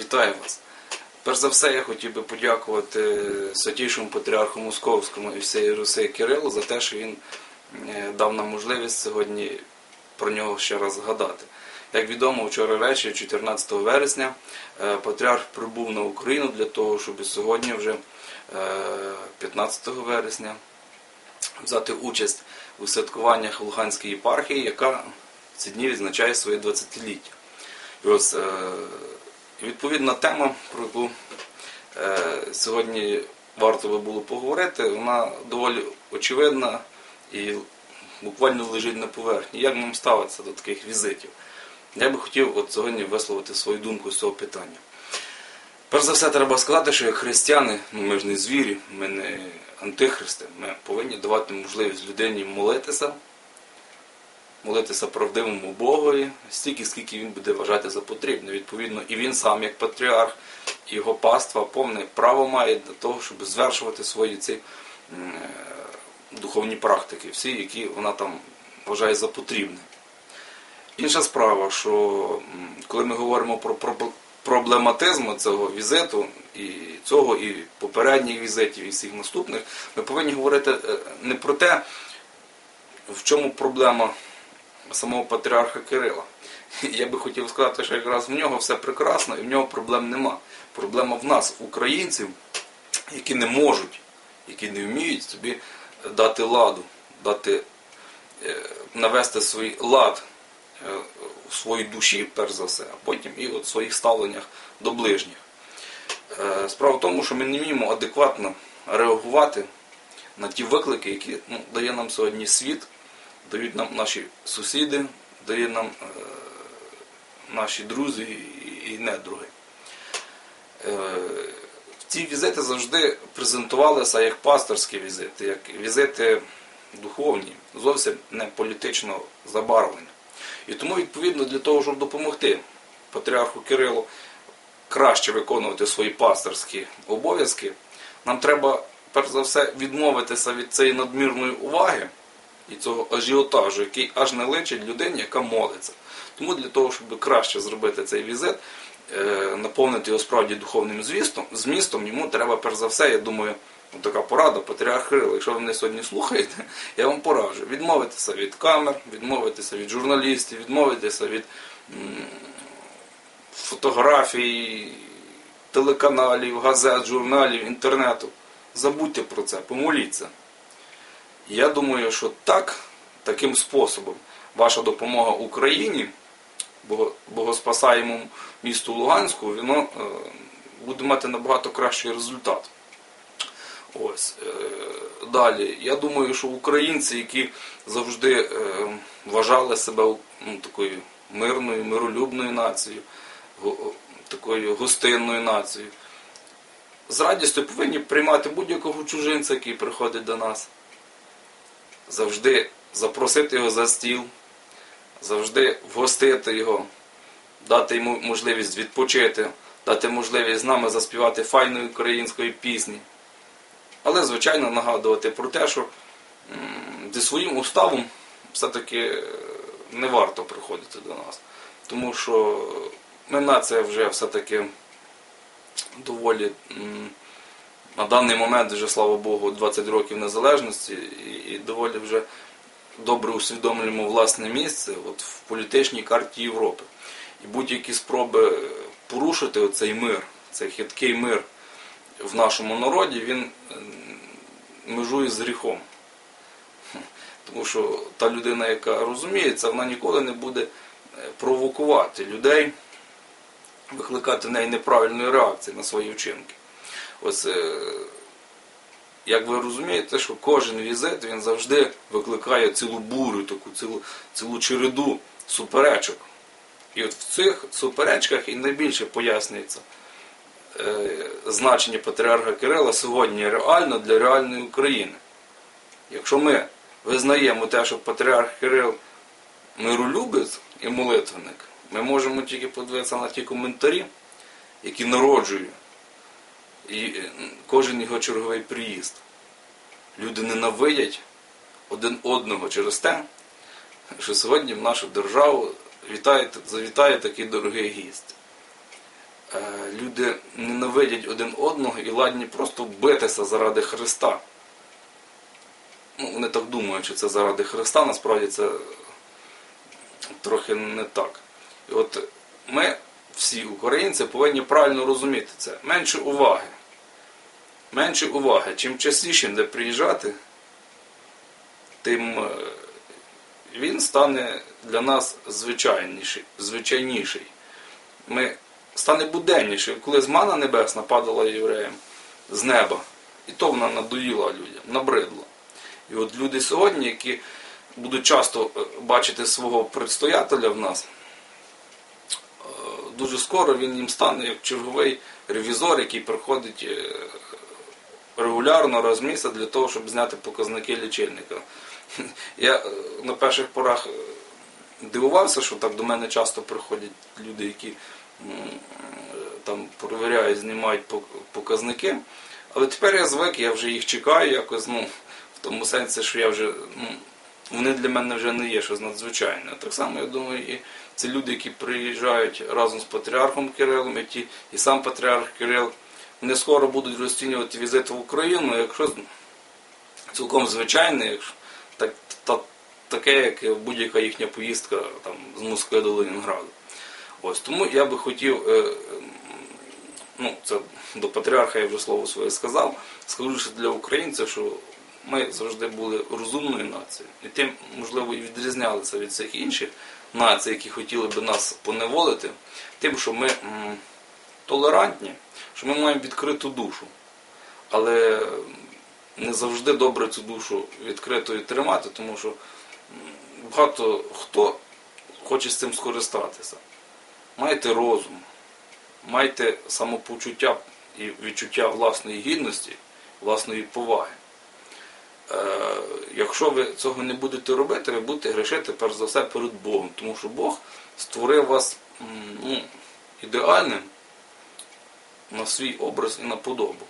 Вітаю вас. Перш за все, я хотів би подякувати святійшому патріарху Московському і всієї Руси Кирилу за те, що він е, дав нам можливість сьогодні про нього ще раз згадати. Як відомо, вчора ввечері, 14 вересня, е, патріарх прибув на Україну для того, щоб сьогодні, вже е, 15 вересня, взяти участь у святкуваннях Луганської єпархії, яка в ці дні відзначає своє 20-ліття. І ось е, відповідна тема, про яку е, сьогодні варто би було поговорити, вона доволі очевидна і буквально лежить на поверхні. Як нам ставитися до таких візитів? Я би хотів от сьогодні висловити свою думку з цього питання. Перш за все, треба сказати, що як християни, ну ми ж не звірі, ми не антихристи, ми повинні давати можливість людині молитися, молитися правдивому Богові, стільки, скільки він буде вважати за потрібне. Відповідно, і він сам, як патріарх, і його паства повне право має для того, щоб звершувати свої ці е, духовні практики, всі, які вона там вважає за потрібне. Інша справа, що коли ми говоримо про про- проблематизм цього візиту, і цього, і попередніх візитів, і всіх наступних, ми повинні говорити е, не про те, в чому проблема самого патріарха Кирила. Я би хотів сказати, що якраз в нього все прекрасно і в нього проблем нема. Проблема в нас, українців, які не можуть, які не вміють собі дати ладу, дати, е, навести свій лад е, у своїй душі, перш за все, а потім і от в своїх ставленнях до ближніх. Е, Справа в тому, що ми не вміємо адекватно реагувати на ті виклики, які ну, дає нам сьогодні світ, дають нам наші сусіди, дає нам е, наші друзі і, недруги. Е, ці візити завжди презентувалися як пасторські візити, як візити духовні, зовсім не політичного забарвлення. І тому, відповідно, для того, щоб допомогти патріарху Кирилу краще виконувати свої пасторські обов'язки, нам треба, перш за все, відмовитися від цієї надмірної уваги і цього ажіотажу, який аж не личить людині, яка молиться. Тому для того, щоб краще зробити цей візит, е, наповнити його справді духовним змістом, змістом, йому треба, перш за все, я думаю, така порада, патріарх Кирило, якщо ви мене сьогодні слухаєте, я вам пораджу відмовитися від камер, відмовитися від журналістів, відмовитися від фотографій, телеканалів, газет, журналів, інтернету. Забудьте про це, помоліться. Я думаю, що так, таким способом ваша допомога Україні, бого- богоспасаємому місту Луганську, воно е, буде мати набагато кращий результат. Ось. е, Далі. Я думаю, що українці, які завжди е, вважали себе ну, такою мирною, миролюбною нацією, такою гостинною нацією, з радістю повинні приймати будь-якого чужинця, який приходить до нас завжди запросити його за стіл, завжди вгостити його, дати йому можливість відпочити, дати можливість з нами заспівати файної української пісні. Але, звичайно, нагадувати про те, що зі своїм уставом все-таки е, не варто приходити до нас. Тому що ми нація вже все-таки доволі на даний момент вже, слава Богу, 20 років незалежності і, доволі вже добре усвідомлюємо власне місце от, в політичній карті Європи. І будь-які спроби порушити оцей мир, цей хиткий мир в нашому народі, він межує з гріхом. Тому що та людина, яка розуміється, вона ніколи не буде е, провокувати людей, викликати в неї неправильної реакції на свої вчинки. Ось, е, як ви розумієте, що кожен візит він завжди викликає цілу бурю, таку цілу, цілу череду суперечок. І от в цих суперечках і найбільше пояснюється е, значення патріарха Кирила сьогодні реально для реальної України. Якщо ми визнаємо те, що патріарх Кирил миролюбець і молитвенник, ми можемо тільки подивитися на ті коментарі, які народжують і е, кожен його черговий приїзд. Люди ненавидять один одного через те, що сьогодні в нашу державу вітає, завітає такий дорогий гість. е, люди ненавидять один одного і ладні просто битися заради Христа. Ну, вони так думають, що це заради Христа, насправді це трохи не так. І от ми, всі українці, повинні правильно розуміти це. Менше уваги. Менше уваги. Чим частіше де приїжджати, тим е, він стане для нас звичайніший. звичайніший. Ми стане буденніший. Коли з мана небесна падала євреям з неба, і то вона надоїла людям, набридла. І от люди сьогодні, які будуть часто е, бачити свого предстоятеля в нас, дуже скоро він їм стане як черговий ревізор, який приходить е, регулярно раз в місяць для того, щоб зняти показники лічильника. Я е, на перших порах е, дивувався, що так до мене часто приходять люди, які там перевіряють, знімають показники. Але тепер я звик, я вже їх чекаю якось, ну, в тому сенсі, що я вже, ну, вони для мене вже не є щось надзвичайне. Так само, я думаю, і це люди, які приїжджають разом з патріархом Кирилом, і, ті, і сам патріарх Кирил, вони скоро будуть розцінювати візит в Україну, якщо цілком звичайне, якщо так, та, таке, як будь-яка їхня поїздка там, з Москви до Ленінграду. Ось тому я би хотів, е, ну це до патріарха я вже слово своє сказав, скажу що для українців, що ми завжди були розумною нацією, і тим, можливо, і відрізнялися від цих інших націй, які хотіли би нас поневолити, тим, що ми м, толерантні, що ми маємо відкриту душу. Але не завжди добре цю душу відкритою тримати, тому що багато хто хоче з цим скористатися. Майте розум, майте самопочуття і відчуття власної гідності, власної поваги. Е, якщо ви цього не будете робити, ви будете грішити перш за все перед Богом, тому що Бог створив вас ну, ідеальним на свій образ і на подобу.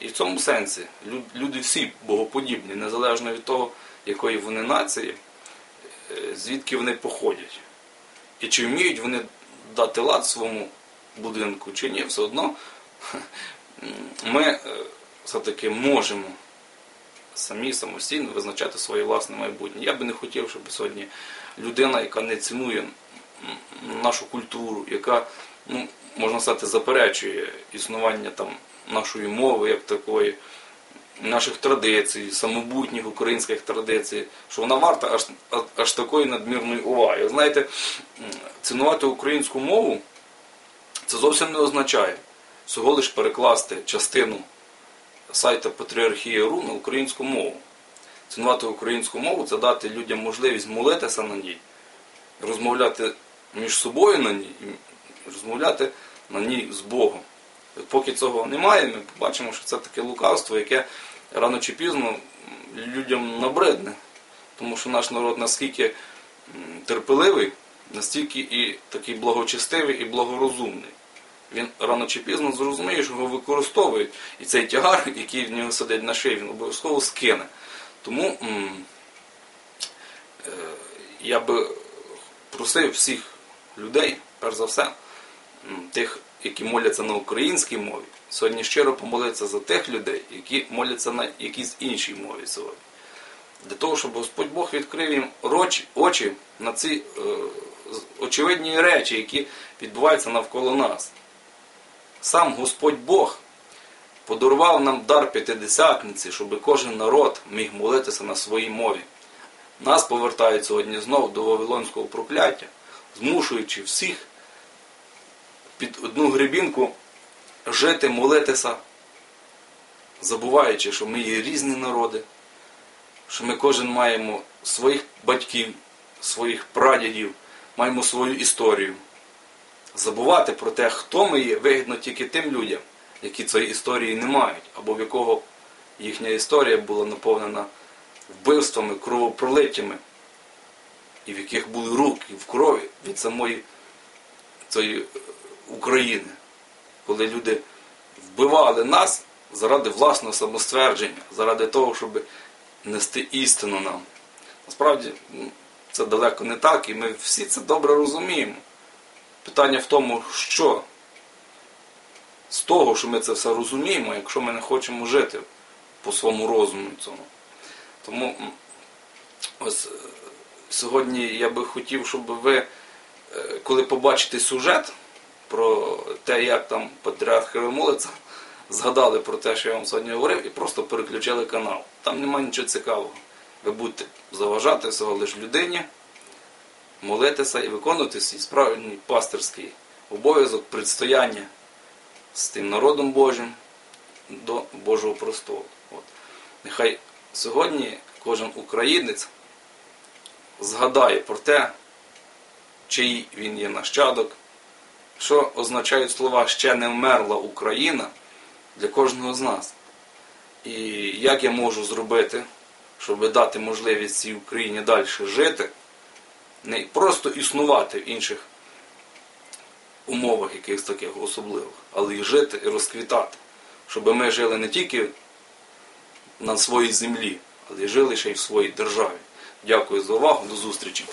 І в цьому сенсі люди всі богоподібні, незалежно від того, якої вони нації, е, звідки вони походять. І чи вміють вони дати лад своєму будинку, чи ні, все одно ми е, все-таки можемо самі самостійно визначати своє власне майбутнє. Я би не хотів, щоб сьогодні людина, яка не цінує нашу культуру, яка, ну, можна сказати, заперечує існування там нашої мови як такої, наших традицій, самобутніх українських традицій, що вона варта аж, аж, такої надмірної уваги. Знаєте, цінувати українську мову це зовсім не означає всього лиш перекласти частину сайта Патріархії.ру на українську мову. Цінувати українську мову це дати людям можливість молитися на ній, розмовляти між собою на ній, розмовляти на ній з Богом. Поки цього немає, ми побачимо, що це таке лукавство, яке рано чи пізно людям набридне. Тому що наш народ наскільки терпеливий, настільки і такий благочестивий і благорозумний. Він рано чи пізно зрозуміє, що його використовують. І цей тягар, який в нього сидить на шиї, він обов'язково скине. Тому е, я би просив всіх людей, перш за все, тих, які моляться на українській мові, сьогодні щиро помолитися за тих людей, які моляться на якійсь іншій мові сьогодні. Для того, щоб Господь Бог відкрив їм очі, на ці е, очевидні речі, які відбуваються навколо нас. Сам Господь Бог подарував нам дар п'ятидесятниці, щоб кожен народ міг молитися на своїй мові. Нас повертають сьогодні знову до Вавилонського прокляття, змушуючи всіх під одну гребінку жити, молитися, забуваючи, що ми є різні народи, що ми кожен маємо своїх батьків, своїх прадідів, маємо свою історію. Забувати про те, хто ми є, вигідно тільки тим людям, які цієї історії не мають, або в якого їхня історія була наповнена вбивствами, кровопролиттями, і в яких були руки в крові від самої цієї України, коли люди вбивали нас заради власного самоствердження, заради того, щоб нести істину нам. Насправді це далеко не так, і ми всі це добре розуміємо. Питання в тому, що з того, що ми це все розуміємо, якщо ми не хочемо жити по своєму розуму цьому. Тому ось е, сьогодні я би хотів, щоб ви, е, коли побачите сюжет про те, як там патріарх молиться, згадали про те, що я вам сьогодні говорив, і просто переключили канал. Там немає нічого цікавого. Ви будете заважати всього лиш людині, молитися і виконувати свій справжній пастирський обов'язок предстояння з тим народом Божим до Божого престолу. От. Нехай сьогодні кожен українець згадає про те, чий він є нащадок, що означають слова ще не вмерла Україна для кожного з нас. І як я можу зробити, щоб дати можливість цій Україні далі жити, не просто існувати в інших умовах якихось таких особливих, але і жити і розквітати, щоб ми жили не тільки на своїй землі, але й жили ще й в своїй державі. Дякую за увагу, до зустрічі.